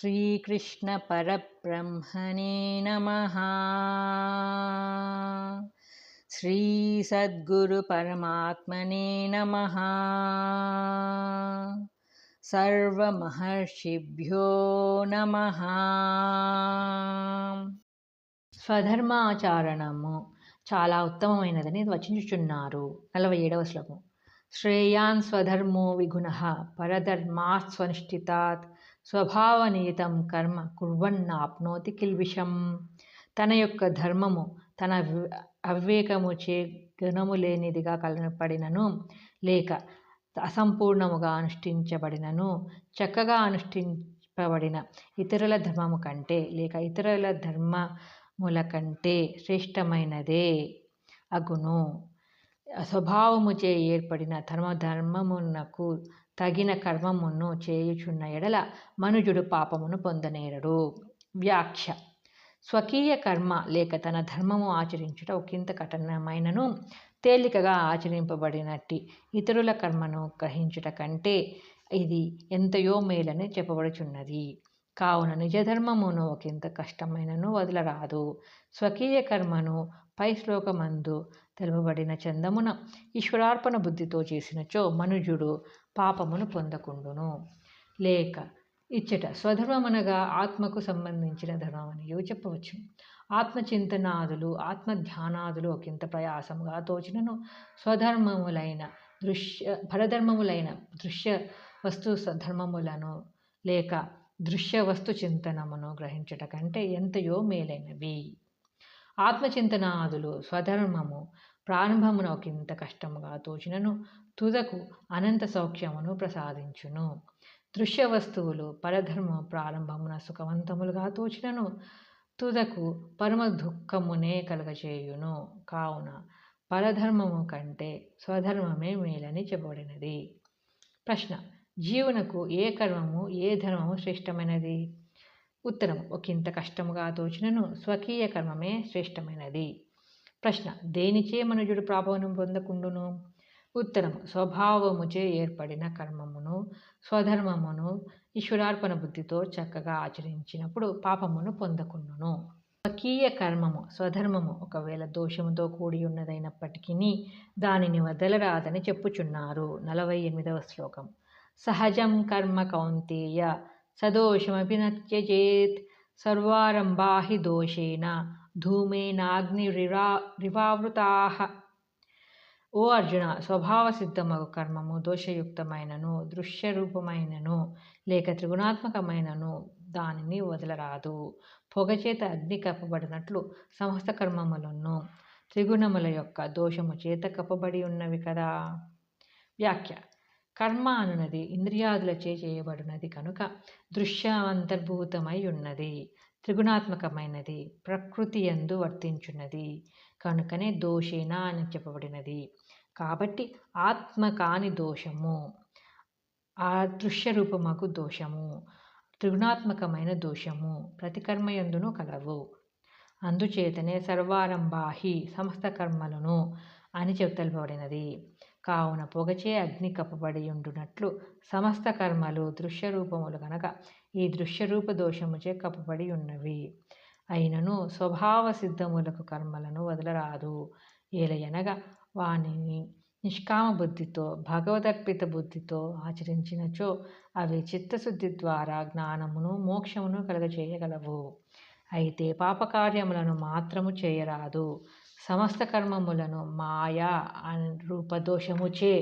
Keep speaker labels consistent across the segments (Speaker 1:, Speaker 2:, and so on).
Speaker 1: श्रीकृष्णपरब्रह्मणे नमः श्रीसद्गुरुपरमात्मने नमः సర్వమహర్షిభ్యో నమ స్వధర్మాచరణము చాలా ఉత్తమమైనదని వచించుచున్నారు నలభై ఏడవ శ్లోకం శ్రేయాన్ స్వధర్మో విగుణ పరధర్మాస్వనిష్ఠితాత్ స్వభావనీతం కర్మ కుర్వన్నాప్నోతి కిల్విషం. తన యొక్క ధర్మము తన అవివేకము చే గుణము లేనిదిగా కలపడినను లేక అసంపూర్ణముగా అనుష్ఠించబడినను చక్కగా అనుష్ఠింపబడిన ఇతరుల ధర్మము కంటే లేక ఇతరుల ధర్మముల కంటే శ్రేష్టమైనదే అగును. స్వభావముచే ఏర్పడిన ధర్మ ధర్మమునకు తగిన కర్మమును చేయుచున్న ఎడల మనుజుడు పాపమును పొందనేరడు. వ్యాఖ్య. స్వకీయ కర్మ లేక తన ధర్మము ఆచరించుట ఒకంత కఠినమైనను తేలికగా ఆచరింపబడినట్టి ఇతరుల కర్మను గ్రహించుట కంటే ఇది ఎంతయో మేలని చెప్పబడుచున్నది. కావున నిజధర్మమును ఒకంత కష్టమైనను వదలరాదు. స్వకీయ కర్మను పై శ్లోకమందు తెలుపబడిన చందమున ఈశ్వరార్పణ బుద్ధితో చేసినచో మనుజుడు పాపమును పొందకుండును. లేక ఇచ్చట స్వధర్మమనగా ఆత్మకు సంబంధించిన ధర్మమనియో చెప్పవచ్చు. ఆత్మచింతనాదులు ఆత్మధ్యానాదులు ఒకంత ప్రయాసముగా తోచినను. స్వధర్మములైన దృశ్య పరధర్మములైన దృశ్య వస్తు ధర్మములను లేక దృశ్య వస్తు చింతనమును గ్రహించట కంటే ఎంతయో మేలైనవి. ఆత్మచింతనాదులు స్వధర్మము. ప్రారంభమునకింత కష్టముగా తోచినను తుదకు అనంత సౌఖ్యమును ప్రసాదించును. దృశ్య వస్తువులు పరధర్మ ప్రారంభమున సుఖవంతములుగా తోచినను తుదకు పరమ దుఃఖమునే కలగచేయును. కావున పరధర్మము కంటే స్వధర్మమే మేలని చెప్పబడినది. ప్రశ్న జీవునకు ఏ కర్మము ఏ ధర్మము శ్రేష్టమైనది? ఉత్తరం ఒకంత కష్టముగా తోచినను స్వకీయ కర్మమే శ్రేష్టమైనది. ప్రశ్న దేనిచే మనుజుడు ప్రాభవనం పొందకుండును? ఉత్తరం స్వభావముచే ఏర్పడిన కర్మమును స్వధర్మమును ఈశ్వరార్పణ బుద్ధితో చక్కగా ఆచరించినప్పుడు పాపమును పొందకుండును. స్వకీయ కర్మము స్వధర్మము ఒకవేళ దోషముతో కూడి ఉన్నదైనప్పటికీ దానిని వదలరాదని చెప్పుచున్నారు. నలభై ఎనిమిదవ శ్లోకం. సహజం కర్మ కౌంతేయ. సదోషమపి నత్యజేత్. సర్వారంభా హి దోషేణ. ధూమేనాగ్ని రివా రివావృతా. ఓ అర్జున స్వభావసిద్ధమగు కర్మము దోషయుక్తమైనను దృశ్యరూపమైనను లేక త్రిగుణాత్మకమైనను దానిని వదలరాదు. పొగచేత అగ్ని కప్పబడినట్లు సమస్త కర్మములను త్రిగుణముల యొక్క దోషము చేత కప్పబడి ఉన్నవి కదా. వ్యాఖ్య కర్మ అనునది ఇంద్రియాదులచే చేయబడినది కనుక దృశ్యావంతర్భూతమై ఉన్నది త్రిగుణాత్మకమైనది ప్రకృతి ఎందు వర్తించున్నది కనుకనే దోషేనా అని చెప్పబడినది. కాబట్టి ఆత్మ కాని దోషము ఆ దృశ్య రూపమకు దోషము త్రిగుణాత్మకమైన దోషము ప్రతికర్మయందును కలవు. అందుచేతనే సర్వారంభాహి సమస్త కర్మలను అని తెలుపబడినది. కావున పొగచే అగ్ని కప్పబడి ఉండునట్లు సమస్త కర్మలు దృశ్యరూపములు కనుక ఈ దృశ్యరూప దోషముచే కప్పబడి ఉన్నవి. అయినను స్వభావ సిద్ధములకు కర్మలను వదలరాదు. ఏలయనగా వానిని నిష్కామ బుద్ధితో భగవదర్పిత బుద్ధితో ఆచరించినచో అవి చిత్తశుద్ధి ద్వారా జ్ఞానమును మోక్షమును కలగచేయగలవు అయితే పాపకార్యములను మాత్రము చేయరాదు. సమస్త కర్మములను మాయా రూపదోషముచే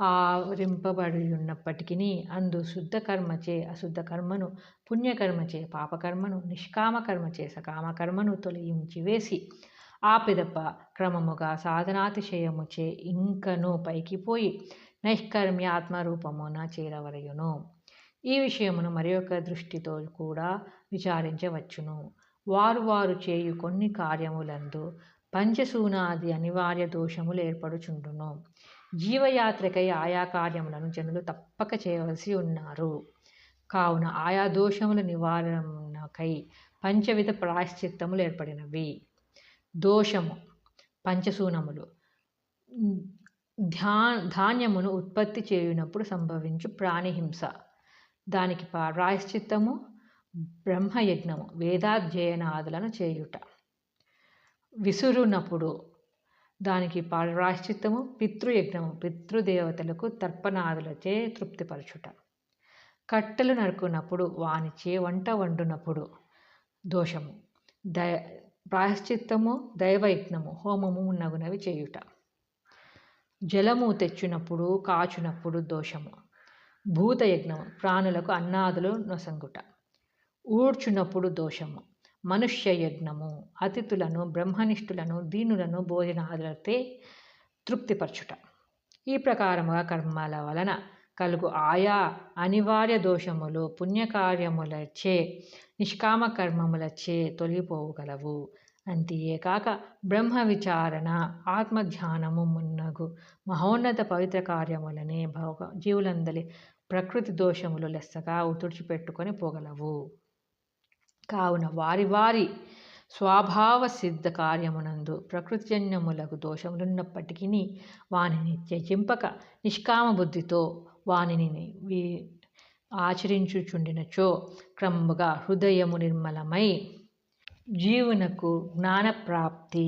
Speaker 1: ఆవరింపబడి ఉన్నప్పటికీ అందు శుద్ధ కర్మచే అశుద్ధ కర్మను పుణ్యకర్మచే పాపకర్మను నిష్కామ కర్మచే సకామ కర్మను తొలగించి వేసి ఆ పిదప క్రమముగా సాధనాతిశయముచే ఇంకను పైకి పోయి నైష్కర్మ్యాత్మరూపమున చేరవరయును ఈ విషయమును మరి దృష్టితో కూడా విచారించవచ్చును. వారు వారు చేయు కొన్ని కార్యములందు పంచశూనాది అనివార్య దోషములు ఏర్పడుచుండును. జీవయాత్రకై ఆయా కార్యములను జనులు తప్పక చేయవలసి ఉన్నారు. కావున ఆయా దోషముల నివారణకై పంచవిధ ప్రాయశ్చిత్తములు ఏర్పడినవి. దోషము పంచశూనములు. ధ్యా ధాన్యమును ఉత్పత్తి చేయునప్పుడు సంభవించు ప్రాణిహింస. దానికి ప్రాయశ్చిత్తము బ్రహ్మయజ్ఞము వేదాధ్యయనాదులను చేయుట. విసురునప్పుడు దానికి ప్రాయశ్చిత్తము పితృయజ్ఞము పితృదేవతలకు తర్పణాదులచే తృప్తిపరచుట. కట్టెలు నరుకున్నప్పుడు వానిచే వంట వండునప్పుడు దోషము. దయ ప్రాయశ్చిత్తము దైవయజ్ఞము హోమము నగునవి చేయుట. జలము తెచ్చినప్పుడు కాచునప్పుడు దోషము. భూతయజ్ఞము ప్రాణులకు అన్నాదులు నొసంగుట. ఊడ్చునప్పుడు దోషము. మనుష్య యజ్ఞము అతిథులను బ్రహ్మనిష్ఠులను దీనులను భోజనాదులతే తృప్తిపరచుట. ఈ ప్రకారముగా కర్మల వలన కలుగు ఆయా అనివార్య దోషములు పుణ్యకార్యములచే నిష్కామ కర్మములచే తొలగిపోగలవు అంతేకాక బ్రహ్మ విచారణ ఆత్మధ్యానము మున్నగు మహోన్నత పవిత్ర కార్యములనే భోగ జీవులందలి ప్రకృతి దోషములు లెస్సగా తుడిచిపెట్టుకొని పోగలవు. కావున వారి వారి స్వభావ సిద్ధ కార్యమునందు ప్రకృతిజన్యములకు దోషములున్నప్పటికీ వానిని త్యజింపక నిష్కామ బుద్ధితో వానిని ఆచరించుచుండినచో క్రమముగా హృదయము నిర్మలమై జీవునకు జ్ఞానప్రాప్తి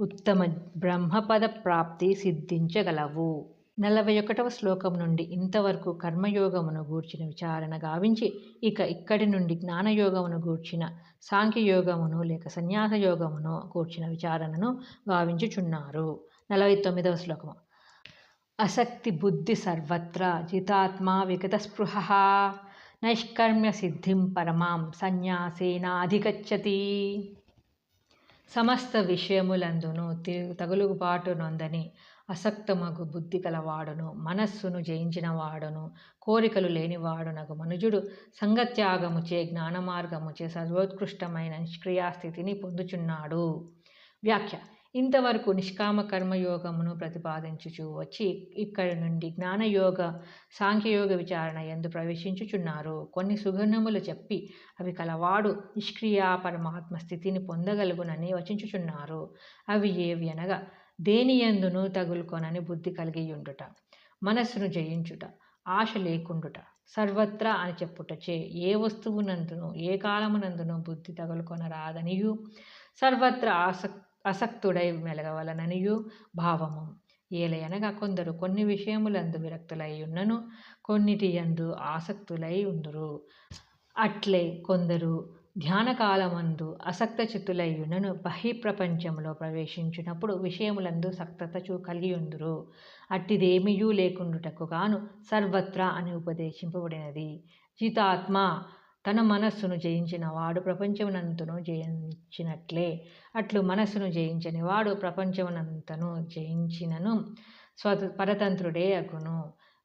Speaker 1: ఉత్తమ బ్రహ్మపద ప్రాప్తి సిద్ధించగలవు. నలభై ఒకటవ శ్లోకం నుండి ఇంతవరకు కర్మయోగమును గూర్చిన విచారణ గావించి ఇక ఇక్కడి నుండి జ్ఞానయోగమును గూర్చిన సాంఖ్యయోగమును లేక సన్యాస యోగమును గూర్చిన విచారణను గావించుచున్నారు. నలభై తొమ్మిదవ శ్లోకము. అసక్తి బుద్ధి సర్వత్ర జితాత్మా విగత స్పృహ నైష్కర్మ్య సిద్ధిం పరమాం సన్యాసేనాధిగచ్చతి. సమస్త విషయములందును తగులుబాటు నొందని అసక్తమగు బుద్ధి గలవాడును మనస్సును జయించినవాడును కోరికలు లేనివాడునగు మనుజుడు సంగత్యాగముచే జ్ఞాన మార్గముచే సర్వోత్కృష్టమైన నిష్క్రియాస్థితిని పొందుచున్నాడు. వ్యాఖ్య. ఇంతవరకు నిష్కామ కర్మయోగమును ప్రతిపాదించుచు వచ్చి ఇక్కడి నుండి జ్ఞానయోగ సాంఖ్యయోగ విచారణ ఎందు ప్రవేశించుచున్నారు. కొన్ని సుగుణములు చెప్పి అవి కలవాడు నిష్క్రియా పరమాత్మ స్థితిని పొందగలుగునని వచించుచున్నారు. అవి ఏవి అనగా దేనియందును తగులుకొనని బుద్ధి కలిగి ఉండుట మనస్సును జయించుట ఆశ లేకుండుట సర్వత్రా అని చెప్పుటచే ఏ వస్తువునందును ఏ కాలమునందును బుద్ధి తగులుకొనరాదనియు. సర్వత్రా ఆసక్ అసక్తుడై మెలగవలననియు భావము. ఏలయనగా కొందరు కొన్ని విషయములందు విరక్తులై ఉన్నను కొన్నిటి యందు ఆసక్తులై ఉందురు. అట్లే కొందరు ధ్యానకాలమందు అసక్త చిత్తులయ్యునను బహిప్రపంచంలో ప్రవేశించినప్పుడు విషయములందు సక్తత చూ కలిగి ఉందురు అట్టిదేమియూ లేకుండుటకు గాను సర్వత్రా అని ఉపదేశింపబడినది. జితాత్మ తన మనస్సును జయించిన వాడు ప్రపంచమునంతను జయించినట్లే. అట్లు మనస్సును జయించని వాడు ప్రపంచమునంతను జయించినను స్వత పరతంత్రుడే అగును.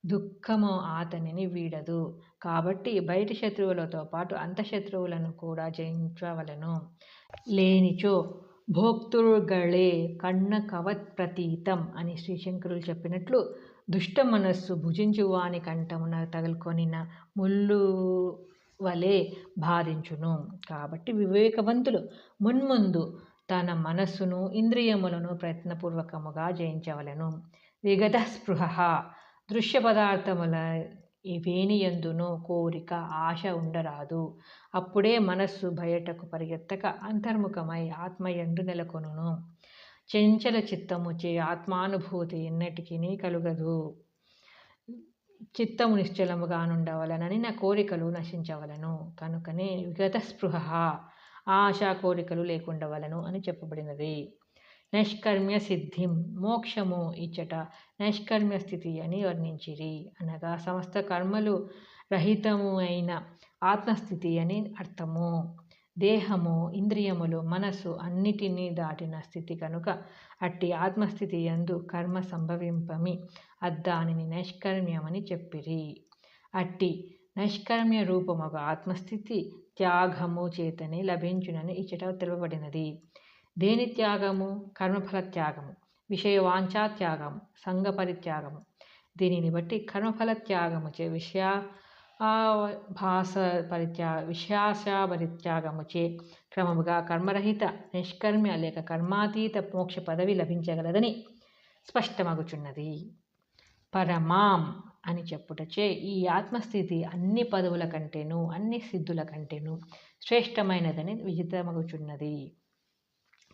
Speaker 1: దుఃఖము ఆతనిని వీడదు. కాబట్టి బయటి శత్రువులతో పాటు అంతఃశత్రువులను కూడా జయించవలను. లేనిచో భోక్తుర్గళే కన్న కవత్ ప్రతీతం అని శ్రీశంకరులు చెప్పినట్లు దుష్ట మనస్సు భుజించువాని కంఠమున తగులుకొనిన ముళ్ళు వలె బాధించును. కాబట్టి వివేకవంతులు మున్ముందు తన మనస్సును ఇంద్రియములను ప్రయత్నపూర్వకముగా జయించవలను. విగత స్పృహ దృశ్య పదార్థముల వేనియందును కోరిక ఆశ ఉండరాదు. అప్పుడే మనస్సు బయటకు పరిగెత్తక అంతర్ముఖమై ఆత్మయందు నెలకొనును. చెంచల చిత్తముచే ఆత్మానుభూతి ఎన్నటికీ కలుగదు. చిత్తము నిశ్చలముగా నుండవలనని నా కోరికలు నశించవలను. కనుకనే విగత స్పృహ ఆశా కోరికలు లేకుండవలను అని చెప్పబడినది. నైష్కర్మ్య సిద్ధిం మోక్షము ఇచ్చట నైష్కర్మ్య స్థితి అని వర్ణించిరి అనగా సమస్త కర్మలు రహితము అయిన ఆత్మస్థితి అని అర్థము. దేహము ఇంద్రియములు మనస్సు అన్నిటినీ దాటిన స్థితి కనుక అట్టి ఆత్మస్థితి యందు కర్మ సంభవింపమి అద్దానిని నైష్కర్మ్యమని చెప్పిరి. అట్టి నైష్కర్మ్య రూపమొక ఆత్మస్థితి త్యాగము చేతనే లభించునని ఇచ్చట తెలుపబడినది. దేని త్యాగము కర్మఫల త్యాగము విషయవాంఛా త్యాగము సంఘ పరిత్యాగము దీనిని బట్టి కర్మఫల త్యాగము చే విషయ భాస పరిత్యా విశ్వాస పరిత్యాగముచే క్రమముగా కర్మరహిత నిష్కర్మ్య లేక కర్మాతీత మోక్ష పదవి లభించగలదని స్పష్టమగుచున్నది. పరమాం అని చెప్పుటచే ఈ ఆత్మస్థితి అన్ని పదవుల కంటేను అన్ని సిద్ధుల కంటేను శ్రేష్టమైనదని విజితమగుచున్నది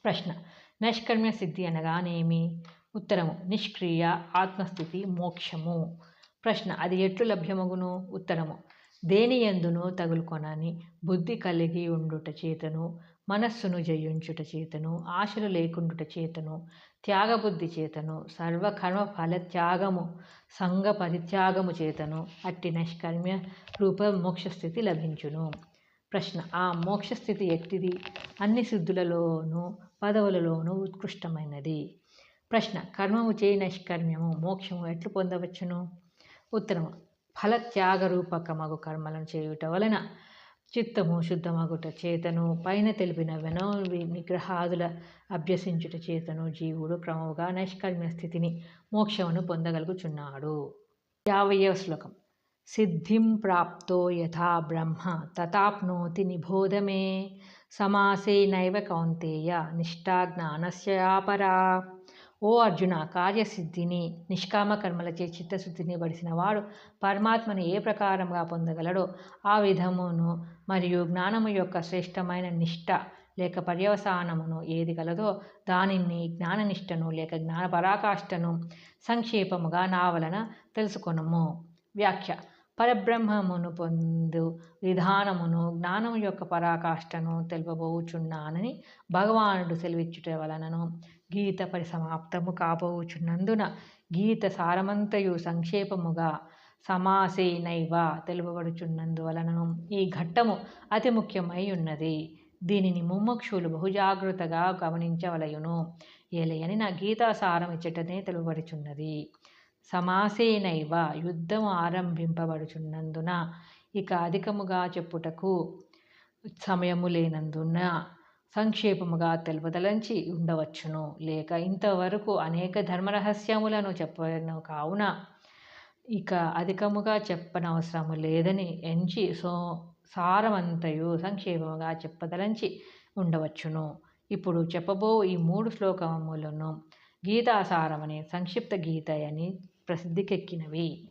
Speaker 1: ప్రశ్న. నైష్కర్మ్య సిద్ధి అనగానేమి? ఉత్తరము. నిష్క్రియ ఆత్మస్థితి మోక్షము. ప్రశ్న. అది ఎట్లు లభ్యమగును? ఉత్తరము. దేని ఎందునో తగులుకొనని బుద్ధి కలిగి ఉండుట చేతను మనస్సును జయించుట చేతను ఆశలు లేకుండుట చేతను త్యాగబుద్ధి చేతను సర్వకర్మ ఫల త్యాగము పరిత్యాగము చేతను అట్టి నైష్కర్మ్య రూప మోక్షస్థితి లభించును. ప్రశ్న. ఆ మోక్షస్థితి ఎట్టిది? అన్ని సిద్ధులలోనూ పదవులలోనూ ఉత్కృష్టమైనది. ప్రశ్న. కర్మము చేయి నైష్కర్మ్యము మోక్షము ఎట్లు పొందవచ్చును? ఉత్తరము. ఫలత్యాగరూపకమగు కర్మలను చేయుట వలన చిత్తము శుద్ధమగుట చేతను పైన తెలిపిన వెనో నిగ్రహాదుల అభ్యసించుట చేతను జీవుడు క్రమముగా నైష్కర్మ్య స్థితిని మోక్షమును పొందగలుగుచున్నాడు. యావయ్యవ శ్లోకం. సిద్ధిం ప్రాప్తో యథా బ్రహ్మ తథాప్నోతి నిబోధమే సమాసేనైవ కౌంతేయ నిష్ఠా జ్ఞానస్య ఓ అర్జున కార్యసిద్ధిని నిష్కామ కర్మలచే చిత్తశుద్ధిని బడిసిన వాడు పరమాత్మను ఏ ప్రకారంగా పొందగలడో ఆ విధమును మరియు జ్ఞానము యొక్క శ్రేష్టమైన నిష్ట లేక పర్యవసానమును ఏది కలదో దానిని జ్ఞాననిష్టను లేక జ్ఞాన పరాకాష్ఠను సంక్షేపముగా నా వలన తెలుసుకొనము. వ్యాఖ్య పరబ్రహ్మమును పొందు విధానమును జ్ఞానము యొక్క పరాకాష్ఠను తెలుపబోచున్నానని భగవానుడు సెలవిచ్చుట వలనను గీత పరిసమాప్తము కాబోచున్నందున గీత సారమంతయు సంక్షేపముగా సమాసేనైవ తెలుపబడుచున్నందువలనను ఈ ఘట్టము అతి ముఖ్యమై ఉన్నది దీనిని ముమ్మక్షులు బహుజాగ్రత్తగా గమనించవలయును. ఏలయని నా గీతాసారం ఇచ్చటనే తెలుపబడుచున్నది. సమాసేనైవ యుద్ధం ఆరంభింపబడుచున్నందున ఇక అధికముగా చెప్పుటకు సమయము లేనందున సంక్షేపముగా తెలుపదలంచి ఉండవచ్చును. లేక ఇంతవరకు అనేక ధర్మరహస్యములను చెప్పను. కావున ఇక అధికముగా చెప్పనవసరము లేదని ఎంచి సో సారమంతయు సంక్షేపముగా చెప్పదలంచి ఉండవచ్చును. ఇప్పుడు చెప్పబో ఈ మూడు శ్లోకములను గీతాసారమని సంక్షిప్త గీత అని ప్రసిద్ధికెక్కినవి.